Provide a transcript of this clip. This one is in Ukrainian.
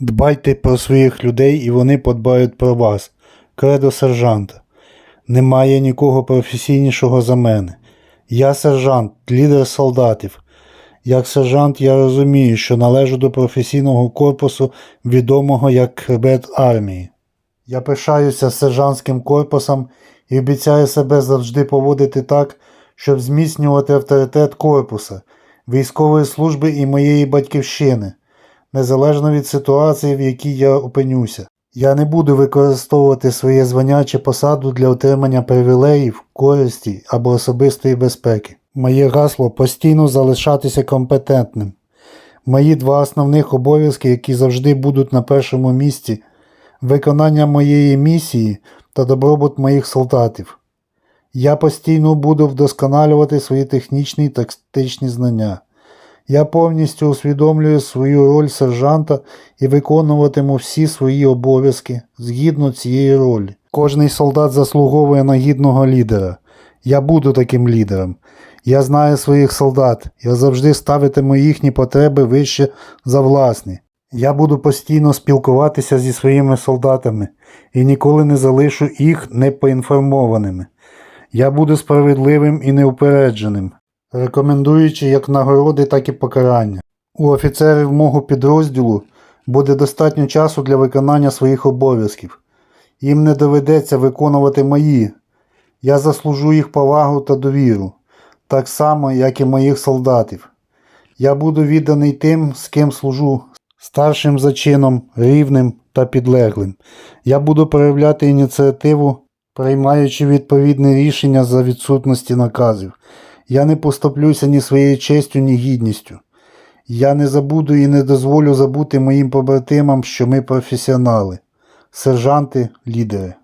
Дбайте про своїх людей і вони подбають про вас. Кредо сержанта. Немає нікого професійнішого за мене. Я сержант, лідер солдатів. Як сержант я розумію, що належу до професійного корпусу, відомого як хребет армії. Я пишаюся сержантським корпусом і обіцяю себе завжди поводити так, щоб зміцнювати авторитет корпуса, військової служби і моєї батьківщини, незалежно від ситуації, в якій я опинюся. Я не буду використовувати своє звання чи посаду для отримання привілеїв, користі або особистої безпеки. Моє гасло постійно залишатися компетентним. Мої два основних обов'язки, які завжди будуть на першому місці виконання моєї місії та добробут моїх солдатів. Я постійно буду вдосконалювати свої технічні і тактичні знання. Я повністю усвідомлюю свою роль сержанта і виконуватиму всі свої обов'язки згідно цієї ролі. Кожний солдат заслуговує на гідного лідера. Я буду таким лідером. Я знаю своїх солдат. Я завжди ставитиму їхні потреби вище за власні. Я буду постійно спілкуватися зі своїми солдатами і ніколи не залишу їх непоінформованими. Я буду справедливим і неупередженим, рекомендуючи як нагороди, так і покарання. У офіцерів мого підрозділу буде достатньо часу для виконання своїх обов'язків. Їм не доведеться виконувати мої. Я заслужу їх повагу та довіру, так само, як і моїх солдатів. Я буду відданий тим, з ким служу, старшим за чином, рівним та підлеглим. Я буду проявляти ініціативу, приймаючи відповідне рішення за відсутності наказів. Я не поступлюся ні своєю честю, ні гідністю. Я не забуду і не дозволю забути моїм побратимам, що ми професіонали, сержанти, лідери.